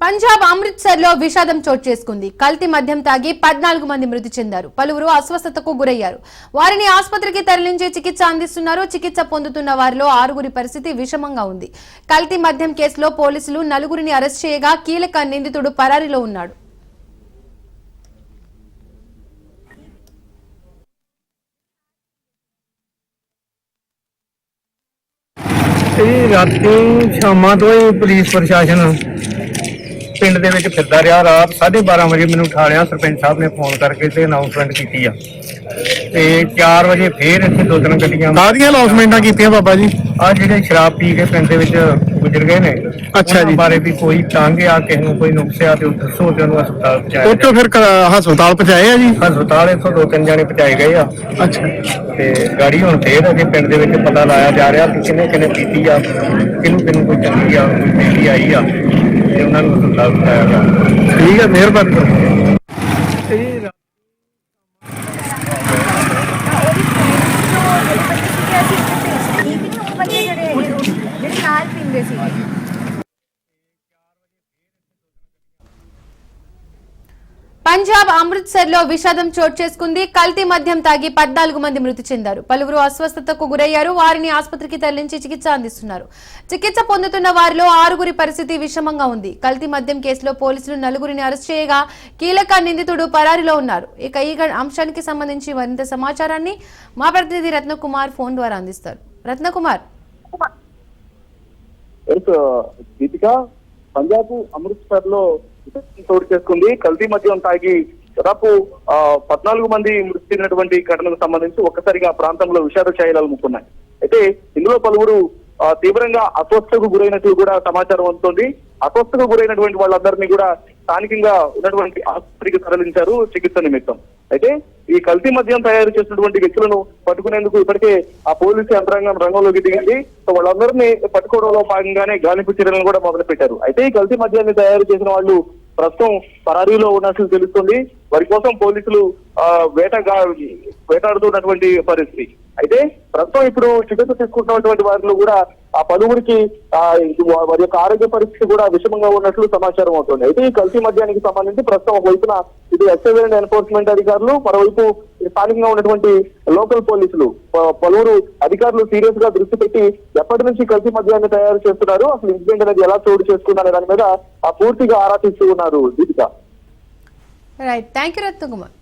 పంజాబ్ అమృత్సర్ లో విషాదం చోటు చేసుకుంది కల్తీ మద్యం తాగి పద్నాలుగు మంది మృతి చెందారు పలువురు అస్వస్థతకు గురయ్యారు వారిని ఆసుపత్రికి తరలించి చికిత్స అందిస్తున్నారు చికిత్స పొందుతున్న వారిలో ఆరుగురి పరిస్థితి విషమంగా ఉంది కల్తీ మద్యం కేసులో పోలీసులు నలుగురిని అరెస్ట్ చేయగా కీలక నిందితుడు పరారీలో ఉన్నాడు ਇਹ ਰਾਤੀ ਸ਼ਾਮਾਂ ਤੋਂ ਹੀ ਪੁਲਿਸ ਪ੍ਰਸ਼ਾਸਨ ਪਿੰਡ ਦੇ ਵਿੱਚ ਫਿਰਦਾ ਰਿਹਾ ਰਾਤ 12:30 ਵਜੇ ਮੈਨੂੰ ਉਠਾ ਲਿਆ ਸਰਪੰਚ ਸਾਹਿਬ ਨੇ ਫੋਨ ਕਰਕੇ ਤੇ ਅਨਾਉਂਸਮੈਂਟ ਕੀਤੀ ਆ। ਤੇ 4 ਵਜੇ ਫੇਰ ਇੱਥੇ ਦੋ ਤਿੰਨ ਗੱਡੀਆਂ ਕਾਹਦੀਆਂ ਅਨਾਉਂਸਮੈਂਟਾਂ ਕੀਤੀਆਂ ਬਾਬਾ ਜੀ? ਆ ਜਿਹੜੇ ਸ਼ਰਾਬ ਪੀ ਕੇ ਪਿੰਡ ਦੇ ਵਿੱਚ ਗੁਜ਼ਰ ਗਏ ਨੇ ਅੱਛਾ ਉਹਨਾਂ ਜੀ। ਬਾਰੇ ਵੀ ਕੋਈ ਤੰਗ ਆ ਕਿਸੇ ਨੂੰ ਕੋਈ ਨੁਕਸ ਆ ਤੇ ਉਹ ਦੱਸੋ ਤੇ ਉਹਨੂੰ ਹਸਪਤਾਲ ਪਹੁੰਚਾਇਆ ਉੱਥੋਂ ਫਿਰ ਕ- ਹਸਪਤਾਲ ਪਹੁੰਚਾਏ ਆ ਜੀ? ਜਾਏ। ਹਸਪਤਾਲ ਇੱਥੋਂ ਦੋ ਤਿੰਨ ਜਾਣੇ ਪਹੁੰਚਾਏ ਗਏ ਆ। ਅੱਛਾ। ਤੇ ਗਾੜੀ ਹੁਣ ਫੇਰ ਅਜੇ ਪਿੰਡ ਦੇ ਵਿੱਚ ਪਤਾ ਲਾਇਆ ਜਾ ਰਿਹਾ ਕਿ ਕਿਹਨੇ ਕਿਹਨੇ ਪੀਤੀ ਆ ਕਿਹਨੂੰ ਕਿਹਨੂੰ ਕੋਈ ਚੰਗੀ ਆ ਕੋਈ ਪੀਤੀ ਆਈ ਆ। ਉਹਨਾਂ ਨੂੰ ਹਸਪਤਾਲ ਪਹੁੰਚਾਇਆ ਗਿਆ ਠੀਕ ਹੈ ਮਿਹਰਬਾਨੀ ਇਹ ਜਿਹੜੇ ਨਾਲ ਪੀਂਦੇ ਸੀ పంజాబ్ అమృత్సర్లో విషాదం చోటు చేసుకుంది. కల్తీ మద్యం తాగి పద్నాలుగు మంది మృతి చెందారు. పలువురు అస్వస్థతకు గురయ్యారు. వారిని ఆసుపత్రికి తరలించి చికిత్స అందిస్తున్నారు. చికిత్స పొందుతున్న వారిలో ఆరుగురి పరిస్థితి విషమంగా ఉంది. కల్తీ మద్యం కేసులో పోలీసులు నలుగురిని అరెస్ట్ చేయగా కీలక నిందితుడు పరారిలో ఉన్నారు. ఇక ఈ అంశానికి సంబంధించి మరింత సమాచారాన్ని మా ప్రతినిధి రత్నకుమార్ ఫోన్ ద్వారా అందిస్తారు. రత్నకుమార్. దీపిక పంజాబ్ అమృత్సర్లో చోటు చేసుకుంది కల్తీ మద్యం తాగి దాదాపు ఆ, పద్నాలుగు మంది మృతి చెందినటువంటి ఘటనకు సంబంధించి ఒక్కసారిగా ఆ ప్రాంతంలో విషాద ఛాయలు అమ్ముకున్నాయి అయితే ఇందులో పలువురు తీవ్రంగా అస్వస్థకు గురైనట్లు కూడా సమాచారం అందుతోంది. అస్వస్థకు గురైనటువంటి వాళ్ళందరినీ కూడా స్థానికంగా ఉన్నటువంటి ఆసుపత్రికి తరలించారు చికిత్స నిమిత్తం. అయితే ఈ కల్తీ మద్యం తయారు చేసినటువంటి వ్యక్తులను పట్టుకునేందుకు ఇప్పటికే ఆ పోలీసు యంత్రాంగం రంగంలోకి దిగింది. సో వాళ్ళందరినీ పట్టుకోవడంలో భాగంగానే గాలింపు చర్యలను కూడా మొదలు పెట్టారు అయితే ఈ కల్తీ మద్యాన్ని తయారు చేసిన వాళ్ళు ప్రస్తుతం పరారీలో ఉన్నట్లు తెలుస్తుంది. వారి కోసం పోలీసులు ఆ, వేటాడుతున్నటువంటి పరిస్థితి. అయితే ప్రస్తుతం ఇప్పుడు చికిత్స తీసుకుంటున్నటువంటి వారిలో కూడా ఆ పలువురికి వారి యొక్క ఆరోగ్య పరిస్థితి కూడా విషమంగా ఉన్నట్లు సమాచారం అవుతుంది. అయితే ఈ కల్తీ మద్యానికి సంబంధించి ప్రస్తుతం ఒకవైపున ఇది ఎస్ఐవీ అండ్ ఎన్ఫోర్స్మెంట్ అధికారులు మరోవైపు స్థానికంగా ఉన్నటువంటి లోకల్ పోలీసులు పలువురు అధికారులు సీరియస్గా దృష్టి పెట్టి ఎప్పటి నుంచి కల్తీ మద్యాన్ని తయారు చేస్తున్నారు అసలు ఇన్సిడెంట్ అనేది ఎలా చోటు చేసుకున్నారు దాని మీద ఆ పూర్తిగా ఆరా తీస్తూ ఉన్నారు Deepika. Right thank you Ratnakumar